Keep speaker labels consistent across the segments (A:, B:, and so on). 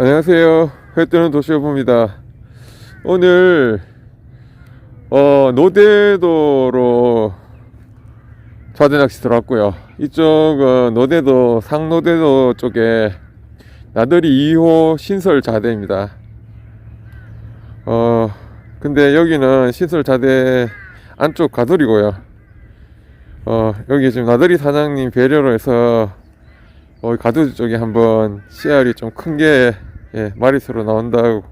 A: 안녕하세요. 회뜨는 도시여부입니다. 오늘 어, 노대도로 좌대낚시 들어왔고요. 이쪽은 노대도 상노대도 쪽에 나들이 2호 신설 자대입니다. 어 근데 여기는 신설 자대 안쪽 가돌이고요. 어 여기 지금 나들이 사장님 배려로 해서 어, 가두리 쪽에 한번 씨알이 좀 큰 게 예, 마리수로 나온다고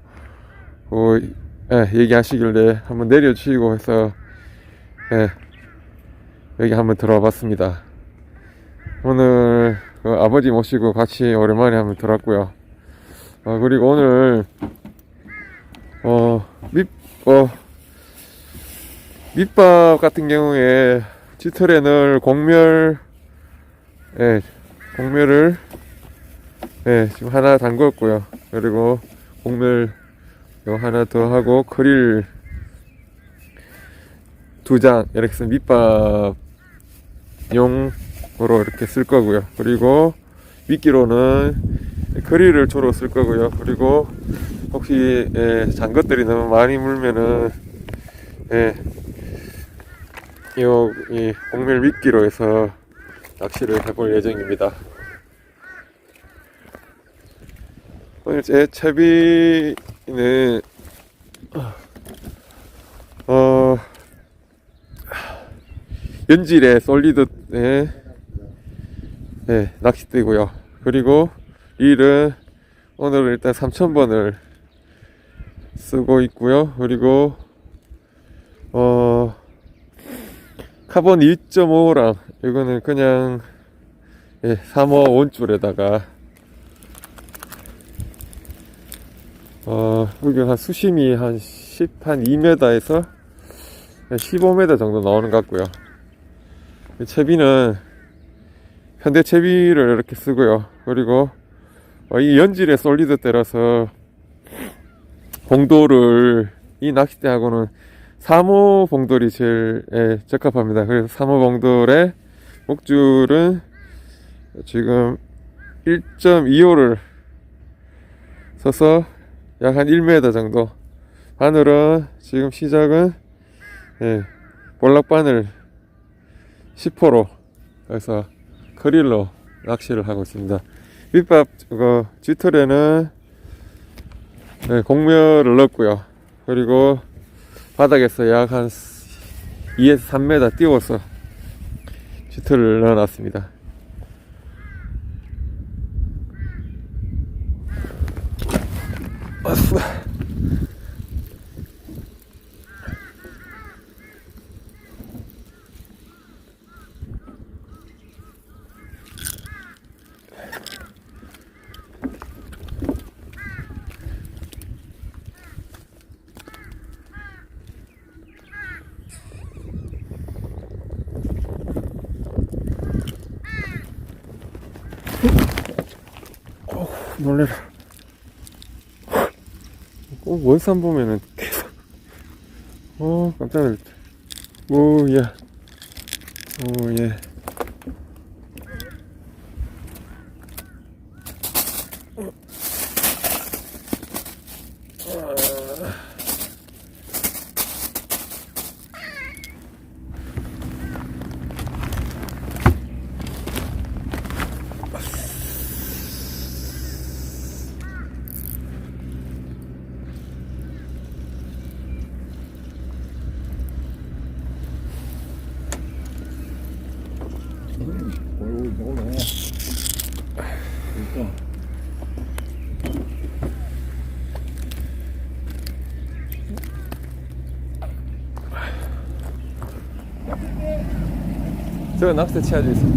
A: 어, 예, 얘기하시길래 한번 내려주시고 해서 예, 여기 한번 들어와 봤습니다. 오늘 그 아버지 모시고 같이 오랜만에 한번 들어왔고요. 어, 그리고 오늘 어, 밑, 어, 밑밥 같은 경우에 넣을 곡멸 예, 곡멸을 네, 지금 하나 담궜고요. 그리고 곡멸 요 하나 더 하고 크릴 두 장 이렇게 해서 밑밥 용으로 이렇게 쓸 거고요. 그리고 미끼로는 크릴을 주로 쓸 거고요. 그리고 혹시 예, 잔것들이 너무 많이 물면은 예, 요, 이 곡멸 미끼로 해서 낚시를 해볼 예정입니다. 오늘 제 채비는 어 연질의 솔리드의 네, 낚싯대고요. 그리고 릴은 오늘은 일단 3000번을 쓰고 있고요. 그리고 어 카본 2.5랑 이거는 그냥 예, 3호 원줄에다가 어 여기 한 수심이 한 10, 한 2m에서 15m 정도 나오는 것 같고요 이 채비는 현대 채비를 이렇게 쓰고요 그리고 어, 이 연질의 솔리드 때라서 봉도를 이 낚싯대하고는 3호 봉돌이 제일 예, 적합합니다. 그래서 3호 봉돌의 목줄은 지금 1.25를 써서 약 한 1m 정도. 바늘은 지금 시작은 예, 볼락바늘 10호로 그래서 크릴로 낚시를 하고 있습니다. 밑밥 그 쥐털에는 예, 곡멸을 넣었고요. 그리고 바닥에서 약 한 2에서 3m 띄워서 슈트를 넣어놨습니다. 아싸. 놀래 라. 꼭 원산 보면은 계속. 어, 깜짝 놀랐다. 오, 야. 오, 예. 저 낚싯대 치아져 있어.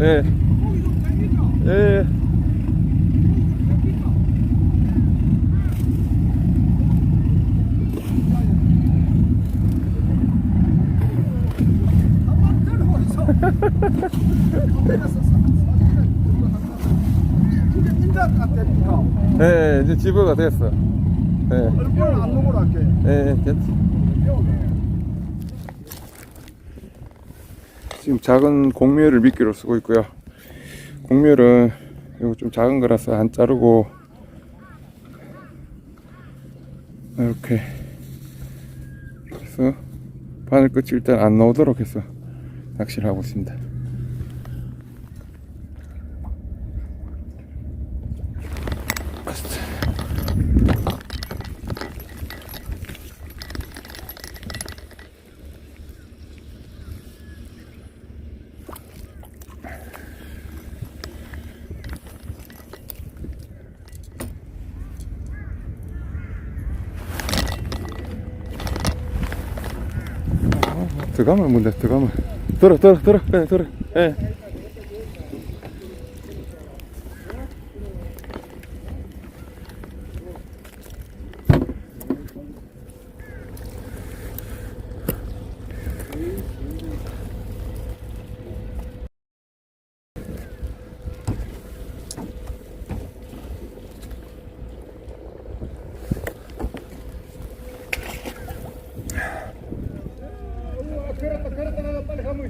A: 예. 예. 예, 이제 집어가 됐어. 네.
B: 뼈를 안 먹으라 할게.
A: 네, 괜찮.
B: 뼈가.
A: 지금 작은 공묘를 미끼로 쓰고 있고요. 공묘는 이거 좀 작은 거라서 안 자르고 이렇게 해서 바늘 끝이 일단 안 나오도록 해서 낚시를 하고 있습니다. 들어가면 뭔데 들어가면 들어 들어 들어 그냥 들어 예.
B: 그랬다, 그랬다, 나가 빨리 가면 있어, 빨리 가면 있어.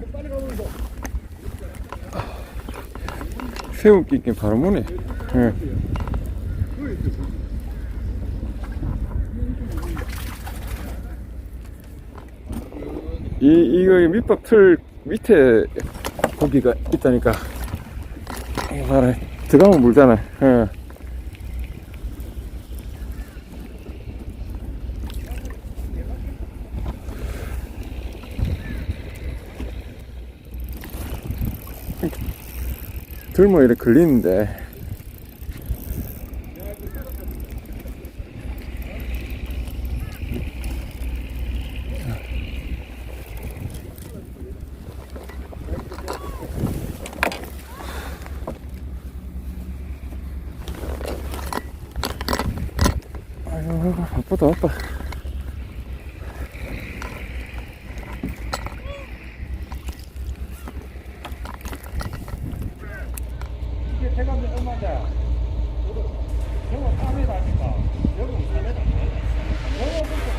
A: 새우 끼긴 바로 무네 예. 이 이거 밑밥 틀 밑에 고기가 있다니까 봐라 들어가면 물잖아 예. 들면 이렇게 걸리는데. 아유 바쁘다 바빠
B: 몇 얼마인데? 저거 4m 아닙니까? 여기 4m. 저거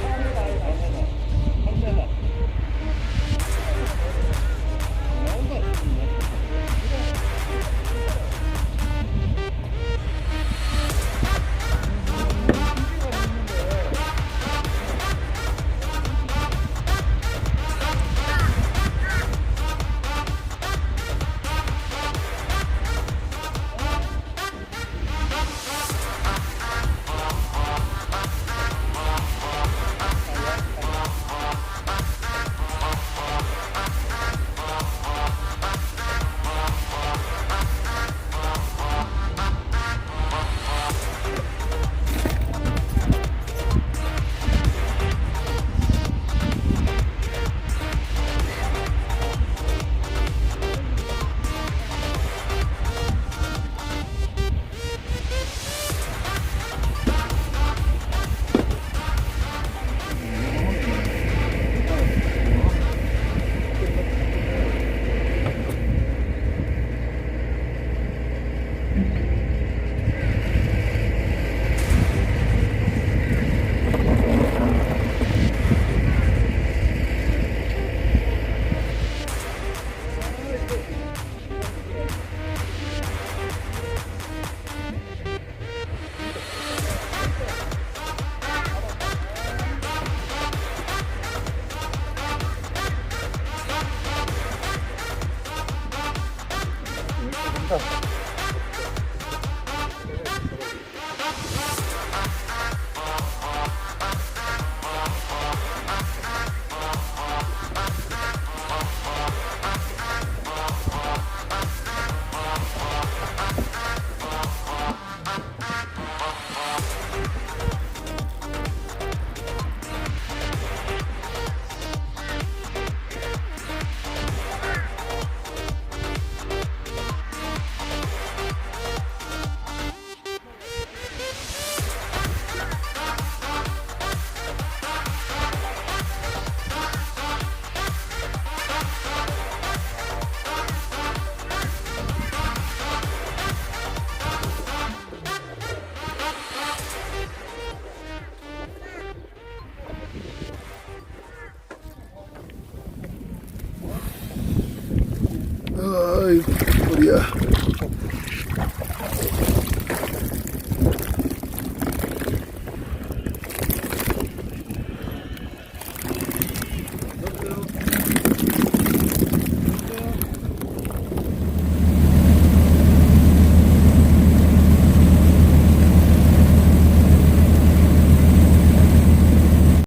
C: 的。